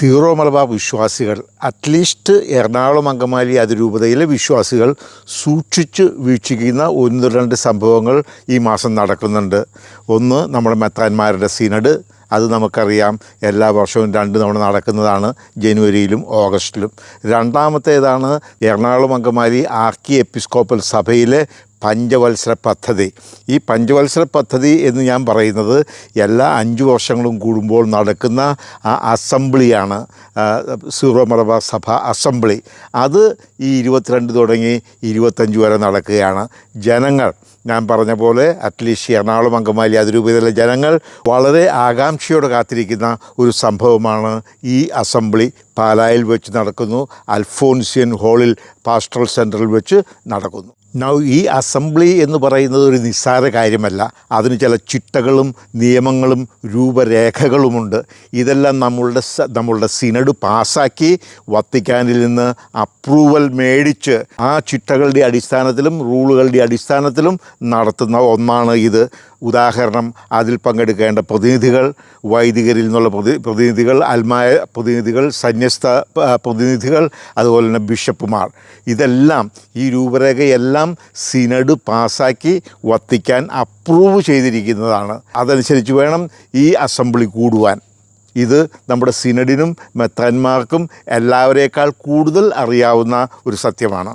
Zero Malabar വിശ്വാസികൾ. At least Ernakulam Angamaly അതിരൂപതയിലെ വിശ്വാസികൾ സൂക്ഷിച്ച് വീക്ഷിക്കുന്ന ഒന്ന് രണ്ട് സംഭവങ്ങൾ ഈ മാസം നടക്കുന്നുണ്ട്. ഒന്ന് നമ്മുടെ മെത്താന്മാരുടെ സിനഡ്. അത് നമുക്കറിയാം. എല്ലാ വർഷവും രണ്ട് തവണ നടക്കുന്നതാണ് ജനുവരിയിലും ഓഗസ്റ്റിലും. രണ്ടാമത്തേതാണ് എറണാകുളം അങ്കമാലി ആർക്കി എപ്പിസ്കോപ്പൽ സഭയിലെ പഞ്ചവത്സര പദ്ധതി. ഈ പഞ്ചവത്സര പദ്ധതി എന്ന് ഞാൻ പറയുന്നത് എല്ലാ അഞ്ച് വർഷങ്ങളും കൂടുമ്പോൾ നടക്കുന്ന ആ അസംബ്ലിയാണ് സീറോ മലബാർ സഭ അസംബ്ലി. അത് ഈ ഇരുപത്തിരണ്ട് തുടങ്ങി ഇരുപത്തഞ്ച് വരെ നടക്കുകയാണ്. ജനങ്ങൾ ഞാൻ പറഞ്ഞ പോലെ അറ്റ്ലീസ്റ്റ് എറണാകുളം അങ്കമാലി അതിരൂപതയിലെ ജനങ്ങൾ വളരെ ആകാംക്ഷയോടെ കാത്തിരിക്കുന്ന ഒരു സംഭവമാണ് ഈ അസംബ്ലി പാലായിൽ വെച്ച് നടക്കുന്നു. അൽഫോൻസിയൻ ഹാളിൽ പാസ്റ്ററൽ സെന്ററിൽ വെച്ച് നടക്കുന്നു. നൗ ഈ അസംബ്ലി എന്ന് പറയുന്നത് ഒരു നിസ്സാര കാര്യമല്ല. അതിന് ചില ചിട്ടകളും നിയമങ്ങളും രൂപരേഖകളുമുണ്ട്. ഇതെല്ലാം നമ്മളുടെ നമ്മളുടെ സിനഡ് പാസ്സാക്കി വത്തിക്കാനിൽ നിന്ന് അപ്രൂവൽ മേടിച്ച് ആ ചിട്ടകളുടെ അടിസ്ഥാനത്തിലും റൂളുകളുടെ അടിസ്ഥാനത്തിലും നടത്തുന്ന ഒന്നാണ് ഇത്. ഉദാഹരണം അതിൽ പങ്കെടുക്കേണ്ട പ്രതിനിധികൾ വൈദികരിൽ നിന്നുള്ള പ്രതി പ്രതിനിധികൾ അൽമായ പ്രതിനിധികൾ സന്യസ്ത പ്രതിനിധികൾ അതുപോലെ തന്നെ ബിഷപ്പുമാർ. ഇതെല്ലാം ഈ രൂപരേഖയെല്ലാം സിനഡ് പാസ്സാക്കി വത്തിക്കാൻ അപ്രൂവ് ചെയ്തിരിക്കുന്നതാണ്. അതനുസരിച്ച് വേണം ഈ അസംബ്ലി കൂടുവാൻ. ഇത് നമ്മുടെ സിനഡിനും മെത്താന്മാർക്കും എല്ലാവരേക്കാൾ കൂടുതൽ അറിയാവുന്ന ഒരു സത്യമാണ്.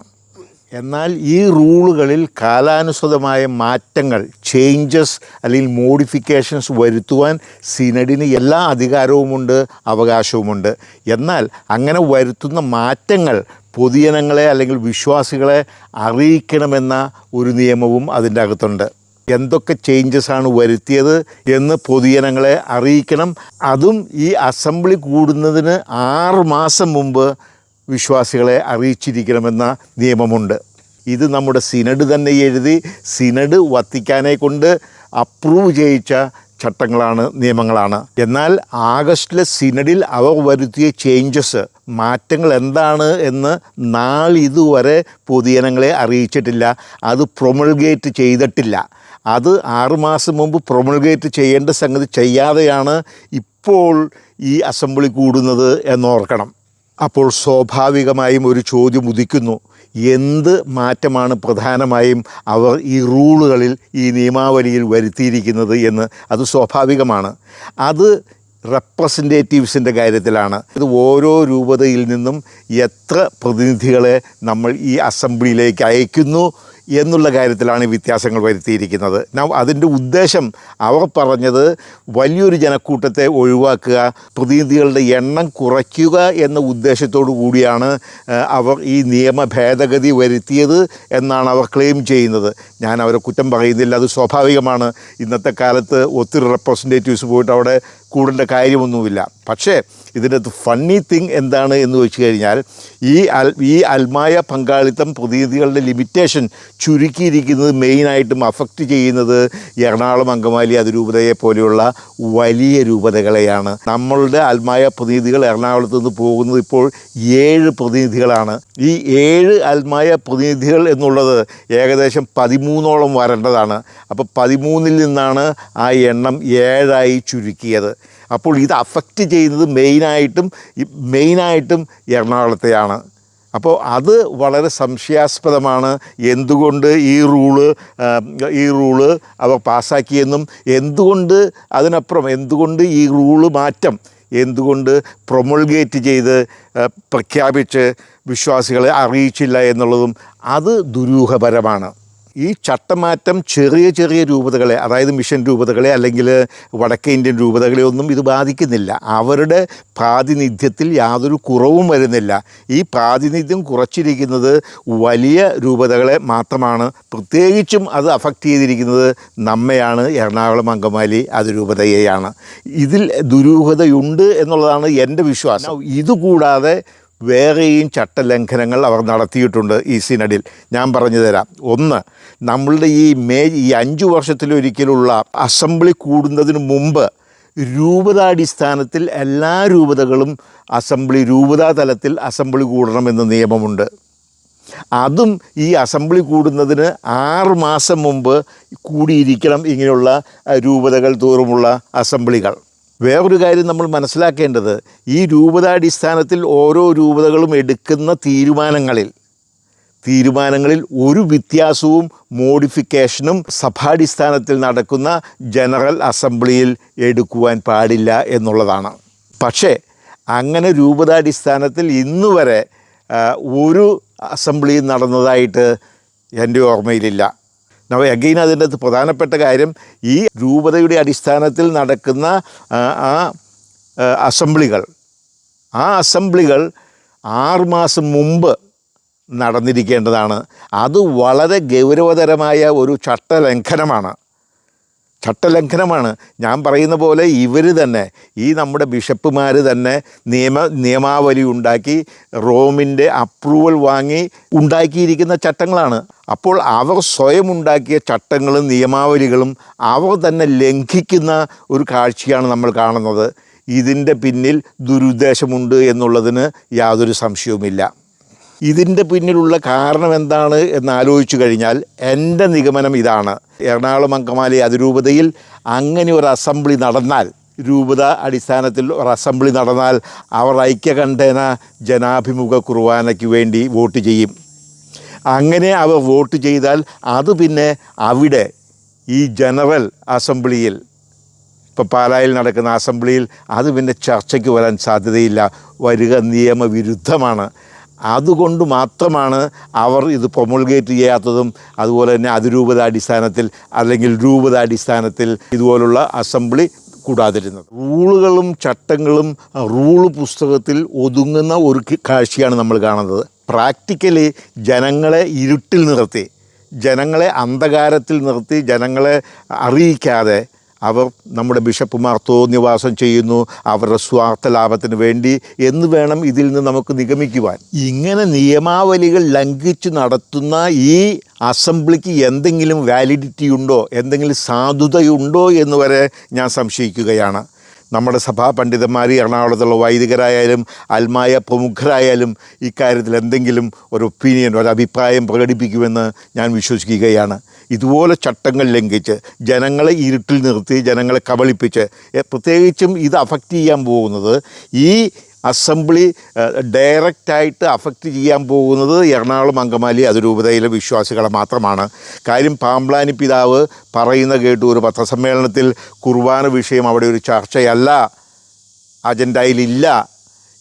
എന്നാൽ ഈ റൂളുകളിൽ കാലാനുസൃതമായ മാറ്റങ്ങൾ ചേഞ്ചസ് അല്ലെങ്കിൽ മോഡിഫിക്കേഷൻസ് വരുത്തുവാൻ സിനഡിന് എല്ലാ അധികാരവുമുണ്ട് അവകാശവുമുണ്ട്. എന്നാൽ അങ്ങനെ വരുത്തുന്ന മാറ്റങ്ങൾ പൊതുജനങ്ങളെ അല്ലെങ്കിൽ വിശ്വാസികളെ അറിയിക്കണമെന്ന ഒരു നിയമവും അതിന്റെ അകത്തുണ്ട്. എന്തൊക്കെ ചേഞ്ചസ് ആണ് വരുത്തിയത് എന്ന് പൊതുജനങ്ങളെ അറിയിക്കണം. അതും ഈ അസംബ്ലി കൂടുന്നതിന് ആറ് മാസം മുമ്പ് വിശ്വാസികളെ അറിയിച്ചിരിക്കണമെന്ന നിയമമുണ്ട്. ഇത് നമ്മുടെ സിനഡ് തന്നെ എഴുതി സിനഡ് വത്തിക്കാനെ കൊണ്ട് അപ്രൂവ് ചെയ്യിച്ച ചട്ടങ്ങളാണ് നിയമങ്ങളാണ്. എന്നാൽ ആഗസ്റ്റിലെ സിനഡിൽ അവർ വരുത്തിയ ചേഞ്ചസ് മാറ്റങ്ങൾ എന്താണ് എന്ന് നാളിതുവരെ പൊതുജനങ്ങളെ അറിയിച്ചിട്ടില്ല. അത് പ്രൊമൾഗേറ്റ് ചെയ്തിട്ടില്ല. അത് ആറുമാസം മുമ്പ് പ്രൊമൾഗേറ്റ് ചെയ്യേണ്ട സംഗതി ചെയ്യാതെയാണ് ഇപ്പോൾ ഈ അസംബ്ലി കൂടുന്നത് എന്നോർക്കണം. അപ്പോൾ സ്വാഭാവികമായും ഒരു ചോദ്യം ഉദിക്കുന്നു. എന്ത് മാറ്റമാണ് പ്രധാനമായും അവർ ഈ റൂളുകളിൽ ഈ നിയമാവലിയിൽ വരുത്തിയിരിക്കുന്നത് എന്ന്. അത് സ്വാഭാവികമാണ്. അത് റെപ്രസെന്റേറ്റീവ്സിന്റെ കാര്യത്തിലാണ്. ഇത് ഓരോ രൂപതയിൽ നിന്നും എത്ര പ്രതിനിധികളെ നമ്മൾ ഈ അസംബ്ലിയിലേക്ക് അയക്കുന്നു എന്നുള്ള കാര്യത്തിലാണ് ഈ വ്യത്യാസങ്ങൾ വരുത്തിയിരിക്കുന്നത്. അതിന്റെ ഉദ്ദേശം അവർ പറഞ്ഞത് വലിയൊരു ജനക്കൂട്ടത്തെ ഒഴിവാക്കുക പ്രതിനിധികളുടെ എണ്ണം കുറയ്ക്കുക എന്ന ഉദ്ദേശത്തോടു കൂടിയാണ് അവർ ഈ നിയമ ഭേദഗതി വരുത്തിയത് എന്നാണ് അവർ ക്ലെയിം ചെയ്യുന്നത്. ഞാൻ അവരെ കുറ്റം പറയുന്നില്ല അത് സ്വാഭാവികമാണ്. ഇന്നത്തെ കാലത്ത് ഒത്തിരി റെപ്രസെന്റേറ്റീവ്സ് പോയിട്ട് അവിടെ കൂടേണ്ട കാര്യമൊന്നുമില്ല. പക്ഷേ ഇതിനകത്ത് ഫണ്ണി തിങ് എന്താണ് എന്ന് വെച്ച് കഴിഞ്ഞാൽ ഈ അൽ ഈ അൽമായ പങ്കാളിത്തം പ്രതിനിധികളുടെ ലിമിറ്റേഷൻ ചുരുക്കിയിരിക്കുന്നത് മെയിനായിട്ടും അഫക്റ്റ് ചെയ്യുന്നത് എറണാകുളം അങ്കമാലി അതിരൂപതയെ പോലെയുള്ള വലിയ രൂപതകളെയാണ്. നമ്മളുടെ അൽമായ പ്രതിനിധികൾ എറണാകുളത്ത് നിന്ന് പോകുന്നത് ഇപ്പോൾ ഏഴ് പ്രതിനിധികളാണ്. ഈ ഏഴ് അൽമായ പ്രതിനിധികൾ എന്നുള്ളത് ഏകദേശം പതിമൂന്നോളം വരേണ്ടതാണ്. അപ്പോൾ പതിമൂന്നിൽ നിന്നാണ് ആ എണ്ണം ഏഴായി ചുരുക്കിയത്. അപ്പോൾ ഇത് അഫക്റ്റ് ചെയ്യുന്നത് മെയിനായിട്ടും മെയിനായിട്ടും എറണാകുളത്തെയാണ്. അപ്പോൾ അത് വളരെ സംശയാസ്പദമാണ്. എന്തുകൊണ്ട് ഈ റൂൾ ഈ റൂൾ അവർ പാസ്സാക്കിയെന്നും എന്തുകൊണ്ട് അതിനപ്പുറം എന്തുകൊണ്ട് ഈ റൂൾ മാറ്റം എന്തുകൊണ്ട് പ്രൊമൾഗേറ്റ് ചെയ്ത് പ്രഖ്യാപിച്ച് വിശ്വാസികളെ അറിയിച്ചില്ല എന്നുള്ളതും അത് ദുരൂഹപരമാണ്. ഈ ചട്ടമാറ്റം ചെറിയ ചെറിയ രൂപതകളെ അതായത് മിഷൻ രൂപതകളെ അല്ലെങ്കിൽ വടക്കേ ഇന്ത്യൻ രൂപതകളെ ഒന്നും ഇത് ബാധിക്കുന്നില്ല. അവരുടെ പ്രാതിനിധ്യത്തിൽ യാതൊരു കുറവും വരുന്നില്ല. ഈ പ്രാതിനിധ്യം കുറച്ചിരിക്കുന്നത് വലിയ രൂപതകളെ മാത്രമാണ്. പ്രത്യേകിച്ചും അത് അഫക്റ്റ് ചെയ്തിരിക്കുന്നത് നമ്മയാണ്. എറണാകുളം അങ്കമാലി അതിരൂപതയെയാണ് ഇതിൽ ദുരൂഹതയുണ്ട് എന്നുള്ളതാണ് എന്റെ വിശ്വാസം. ഇതുകൂടാതെ വേറെയും ചട്ടലംഘനങ്ങൾ അവർ നടത്തിയിട്ടുണ്ട് ഈ സിനഡിൽ. ഞാൻ പറഞ്ഞു തരാം. ഒന്ന് നമ്മളുടെ ഈ മേ ഈ അഞ്ചു വർഷത്തിലൊരിക്കലുള്ള അസംബ്ലി കൂടുന്നതിന് മുമ്പ് രൂപതാടിസ്ഥാനത്തിൽ എല്ലാ രൂപതകളും അസംബ്ലി രൂപതാ തലത്തിൽ അസംബ്ലി കൂടണമെന്ന് നിയമമുണ്ട്. അതും ഈ അസംബ്ലി കൂടുന്നതിന് ആറ് മാസം മുമ്പ് കൂടിയിരിക്കണം ഇങ്ങനെയുള്ള രൂപതകൾ തോറുമുള്ള അസംബ്ലികൾ. വേറൊരു കാര്യം നമ്മൾ മനസ്സിലാക്കേണ്ടത് ഈ രൂപതാടിസ്ഥാനത്തിൽ ഓരോ രൂപതകളും എടുക്കുന്ന തീരുമാനങ്ങളിൽ തീരുമാനങ്ങളിൽ ഒരു വ്യത്യാസവും മോഡിഫിക്കേഷനും സഭാടിസ്ഥാനത്തിൽ നടക്കുന്ന ജനറൽ അസംബ്ലിയിൽ എടുക്കുവാൻ പാടില്ല എന്നുള്ളതാണ്. പക്ഷേ അങ്ങനെ രൂപതാടിസ്ഥാനത്തിൽ ഇന്ന് വരെ ഒരു അസംബ്ലിയും നടന്നതായിട്ട് എന്റെ ഓർമ്മയിലില്ല. നവ അഗൈൻ അതിന്റെ പ്രധാനപ്പെട്ട കാര്യം ഈ രൂപതയുടെ അടിസ്ഥാനത്തിൽ നടക്കുന്ന ആ, അസംബ്ലികൾ. ആ അസംബ്ലികൾ ആറുമാസം മുമ്പ് നടന്നിരിക്കേണ്ടതാണ്. അത് വളരെ ഗൗരവതരമായ ഒരു ചട്ടലംഘനമാണ്. ചട്ടലംഘനമാണ്. ഞാൻ പറയുന്ന പോലെ ഇവർ തന്നെ ഈ നമ്മുടെ ബിഷപ്പുമാർ തന്നെ നിയമ നിയമാവലി ഉണ്ടാക്കി റോമിന്റെ അപ്രൂവൽ വാങ്ങി ഉണ്ടാക്കിയിരിക്കുന്ന ചട്ടങ്ങളാണ്. അപ്പോൾ അവർ സ്വയം ഉണ്ടാക്കിയ ചട്ടങ്ങളും നിയമാവലികളും അവർ തന്നെ ലംഘിക്കുന്ന ഒരു കാഴ്ചയാണ് നമ്മൾ കാണുന്നത്. ഇതിന്റെ പിന്നിൽ ദുരുദ്ദേശമുണ്ട് എന്നുള്ളതിന് യാതൊരു സംശയവുമില്ല. ഇതിന്റെ പിന്നിലുള്ള കാരണം എന്താണ് എന്ന് ആലോചിച്ചു കഴിഞ്ഞാൽ എന്റെ നിഗമനം ഇതാണ്. എറണാകുളം അങ്കമാലി അതിരൂപതയിൽ അങ്ങനെ ഒരു അസംബ്ലി നടന്നാൽ രൂപത അടിസ്ഥാനത്തിൽ ഒരു അസംബ്ലി നടന്നാൽ അവർ ഐക്യകണ്ഠേന ജനാഭിമുഖ കുർബാനയ്ക്ക് വേണ്ടി വോട്ട് ചെയ്യും. അങ്ങനെ അവർ വോട്ട് ചെയ്താൽ അത് പിന്നെ അവിടെ ഈ ജനറൽ അസംബ്ലിയിൽ ഇപ്പോൾ പാലായിൽ നടക്കുന്ന അസംബ്ലിയിൽ അത് പിന്നെ ചർച്ചയ്ക്ക് വരാൻ സാധ്യതയില്ല. വരിക നിയമവിരുദ്ധമാണ്. അതുകൊണ്ട് മാത്രമാണ് അവർ ഇത് പ്രൊമുൾഗേറ്റ് ചെയ്യാത്തതും അതുപോലെ തന്നെ അതിരൂപതാടിസ്ഥാനത്തിൽ അല്ലെങ്കിൽ രൂപതാടിസ്ഥാനത്തിൽ ഇതുപോലുള്ള അസംബ്ലി കൂടാതിരുന്നത്. റൂളുകളും ചട്ടങ്ങളും റൂൾ പുസ്തകത്തിൽ ഒതുങ്ങുന്ന ഒരു കാഴ്ചയാണ് നമ്മൾ കാണുന്നത്. പ്രാക്ടിക്കലി ജനങ്ങളെ ഇരുട്ടിൽ നിർത്തി ജനങ്ങളെ അന്ധകാരത്തിൽ നിർത്തി ജനങ്ങളെ അറിയിക്കാതെ അവർ നമ്മുടെ ബിഷപ്പുമാർ തോന്നിവാസം ചെയ്യുന്നു അവരുടെ സ്വാർത്ഥ ലാഭത്തിന് വേണ്ടി എന്ന് വേണം ഇതിൽ നിന്ന് നമുക്ക് നിഗമിക്കുവാൻ. ഇങ്ങനെ നിയമാവലികൾ ലംഘിച്ച് നടത്തുന്ന ഈ അസംബ്ലിക്ക് എന്തെങ്കിലും വാലിഡിറ്റി ഉണ്ടോ എന്തെങ്കിലും സാധുതയുണ്ടോ എന്ന് വരെ ഞാൻ സംശയിക്കുകയാണ്. നമ്മുടെ സഭാ പണ്ഡിതന്മാർ എറണാകുളത്തുള്ള വൈദികരായാലും അൽമായ പ്രമുഖരായാലും ഇക്കാര്യത്തിൽ എന്തെങ്കിലും ഒരു ഒപ്പീനിയൻ ഒരു അഭിപ്രായം പ്രകടിപ്പിക്കുമെന്ന് ഞാൻ വിശ്വസിക്കുകയാണ്. ഇതുപോലെ ചട്ടങ്ങൾ ലംഘിച്ച് ജനങ്ങളെ ഇരുട്ടിൽ നിർത്തി ജനങ്ങളെ കബളിപ്പിച്ച് പ്രത്യേകിച്ചും ഇത് അഫക്റ്റ് ചെയ്യാൻ പോകുന്നത് ഈ അസംബ്ലി ഡയറക്റ്റായിട്ട് അഫക്റ്റ് ചെയ്യാൻ പോകുന്നത് എറണാകുളം അങ്കമാലി അതിരൂപതയിലെ വിശ്വാസികളെ മാത്രമാണ്. കാര്യം പാമ്പ്ലാനി പിതാവ് പറയുന്ന കേട്ടു ഒരു പത്രസമ്മേളനത്തിൽ കുർബാന വിഷയം അവിടെ ഒരു ചർച്ചയല്ല അജണ്ടയിലില്ല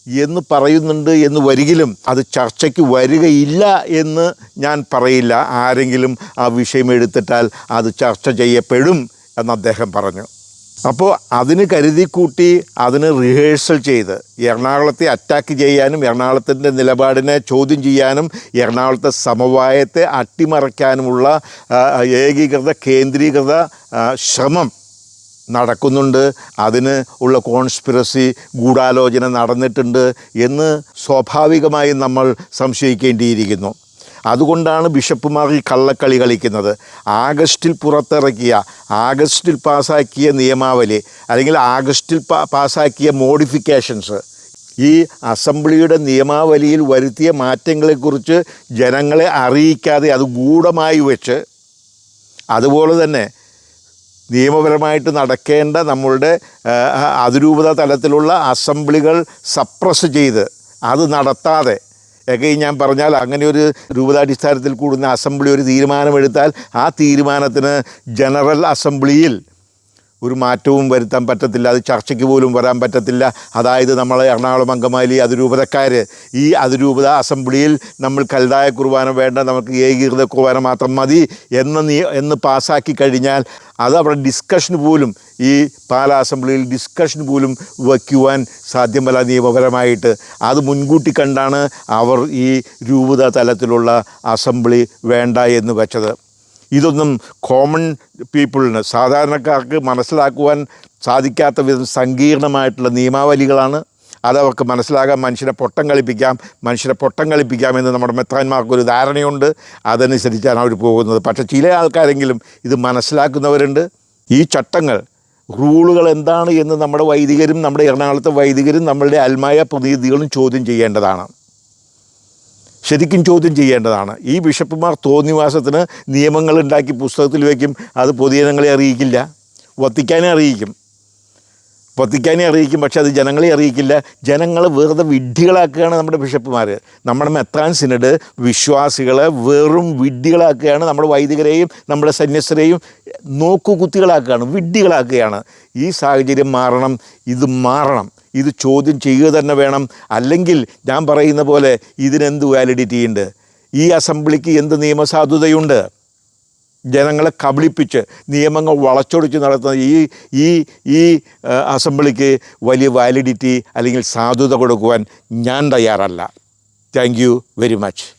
എന്ന് പറയുന്നുണ്ട് എന്ന് വരികിലും അത് ചർച്ചയ്ക്ക് വരികയില്ല എന്ന് ഞാൻ പറയില്ല. ആരെങ്കിലും ആ വിഷയം എടുത്തിട്ടാൽ അത് ചർച്ച ചെയ്യപ്പെടും എന്ന് അദ്ദേഹം പറഞ്ഞു. അപ്പോൾ അതിന് കരുതിക്കൂട്ടി അതിന് റിഹേഴ്സൽ ചെയ്ത് എറണാകുളത്തെ അറ്റാക്ക് ചെയ്യാനും എറണാകുളത്തിന്റെ നിലപാടിനെ ചോദ്യം ചെയ്യാനും എറണാകുളത്തെ സമവായത്തെ അട്ടിമറിക്കാനുമുള്ള ഏകീകൃത കേന്ദ്രീകൃത ശ്രമം നടക്കുന്നുണ്ട്. അതിന് ഉള്ള കോൺസ്പിറസി ഗൂഢാലോചന നടന്നിട്ടുണ്ട് എന്ന് സ്വാഭാവികമായും നമ്മൾ സംശയിക്കേണ്ടിയിരിക്കുന്നു. അതുകൊണ്ടാണ് ബിഷപ്പുമാർ ഈ കള്ളക്കളി കളിക്കുന്നത്. ആഗസ്റ്റിൽ പുറത്തിറക്കിയ ആഗസ്റ്റിൽ പാസാക്കിയ നിയമാവലി അല്ലെങ്കിൽ ആഗസ്റ്റിൽ പാ പാസാക്കിയ മോഡിഫിക്കേഷൻസ് ഈ അസംബ്ലിയുടെ നിയമാവലിയിൽ വരുത്തിയ മാറ്റങ്ങളെക്കുറിച്ച് ജനങ്ങളെ അറിയിക്കാതെ അത് ഗൂഢമായി വെച്ച് അതുപോലെ തന്നെ നിയമപരമായിട്ട് നടക്കേണ്ട നമ്മളുടെ അതിരൂപത തലത്തിലുള്ള അസംബ്ലികൾ സപ്രസ് ചെയ്ത് അത് നടത്താതെ ഒക്കെ ഞാൻ പറഞ്ഞാൽ അങ്ങനെ ഒരു രൂപതാടിസ്ഥാനത്തിൽ കൂടുന്ന അസംബ്ലി ഒരു തീരുമാനമെടുത്താൽ ആ തീരുമാനത്തിന് ജനറൽ അസംബ്ലിയിൽ ഒരു മാറ്റവും വരുത്താൻ പറ്റത്തില്ല അത് ചർച്ചയ്ക്ക് പോലും വരാൻ പറ്റത്തില്ല. അതായത് നമ്മൾ എറണാകുളം അങ്കമാലി അതിരൂപതക്കാർ ഈ അതിരൂപത അസംബ്ലിയിൽ നമ്മൾ കൽതായ കുർബാന വേണ്ട നമുക്ക് ഏകീകൃത കുർബാന മാത്രം മതി എന്ന് നീ എന്ന് പാസ്സാക്കി കഴിഞ്ഞാൽ അത് അവിടെ ഡിസ്കഷന് പോലും ഈ പാലാ അസംബ്ലിയിൽ ഡിസ്കഷന് പോലും വയ്ക്കുവാൻ സാധ്യമല്ല നിയമപരമായിട്ട്. അത് മുൻകൂട്ടി കണ്ടാണ് അവർ ഈ രൂപത തലത്തിലുള്ള അസംബ്ലി വേണ്ട എന്ന് വെച്ചത്. ഇതൊന്നും കോമൺ പീപ്പിളിന് സാധാരണക്കാർക്ക് മനസ്സിലാക്കുവാൻ സാധിക്കാത്ത വിധം സങ്കീർണമായിട്ടുള്ള നിയമാവലികളാണ്. അതവർക്ക് മനസ്സിലാകാം മനുഷ്യനെ പൊട്ടം കളിപ്പിക്കാം മനുഷ്യനെ പൊട്ടം കളിപ്പിക്കാം എന്ന് നമ്മുടെ മെത്രാന്മാർക്കൊരു ധാരണയുണ്ട്. അതനുസരിച്ചാണ് അവർ പോകുന്നത്. പക്ഷേ ചില ആൾക്കാരെങ്കിലും ഇത് മനസ്സിലാക്കുന്നവരുണ്ട്. ഈ ചട്ടങ്ങൾ റൂളുകൾ എന്താണ് എന്ന് നമ്മുടെ വൈദികരും നമ്മുടെ എറണാകുളത്തെ വൈദികരും നമ്മളുടെ അൽമായ പ്രതിനിധികളും ചോദ്യം ചെയ്യേണ്ടതാണ്. ശരിക്കും ചോദ്യം ചെയ്യേണ്ടതാണ്. ഈ ബിഷപ്പുമാർ തോന്നിവാസത്തിന് നിയമങ്ങൾ ഉണ്ടാക്കി പുസ്തകത്തിൽ വയ്ക്കും അത് പൊതുജനങ്ങളെ അറിയിക്കില്ല. വത്തിക്കാനെ അറിയിക്കും. വത്തിക്കാനെ അറിയിക്കും. പക്ഷേ അത് ജനങ്ങളെ അറിയിക്കില്ല. ജനങ്ങൾ വെറുതെ വിഡ്ഢികളാക്കുകയാണ് നമ്മുടെ ബിഷപ്പുമാർ നമ്മുടെ മെത്രാൻ സിനഡ് വിശ്വാസികളെ വെറും വിഡ്ഢികളാക്കുകയാണ് നമ്മുടെ വൈദികരെയും നമ്മുടെ സന്യസ്തരെയും നോക്കുകുത്തികളാക്കുകയാണ് വിഡ്ഢികളാക്കുകയാണ്. ഈ സാഹചര്യം മാറണം ഇത് മാറണം. ഇത് ചോദ്യം ചെയ്യുക തന്നെ വേണം. അല്ലെങ്കിൽ ഞാൻ പറയുന്ന പോലെ ഇതിനെന്ത് വാലിഡിറ്റി ഉണ്ട്? ഈ അസംബ്ലിക്ക് എന്ത് നിയമസാധുതയുണ്ട്? ജനങ്ങളെ കബളിപ്പിച്ച് നിയമങ്ങൾ വളച്ചൊടിച്ച് നടത്തുന്ന ഈ ഈ ഈ അസംബ്ലിക്ക് വലിയ വാലിഡിറ്റി അല്ലെങ്കിൽ സാധുത കൊടുക്കുവാൻ ഞാൻ തയ്യാറല്ല. Thank you very much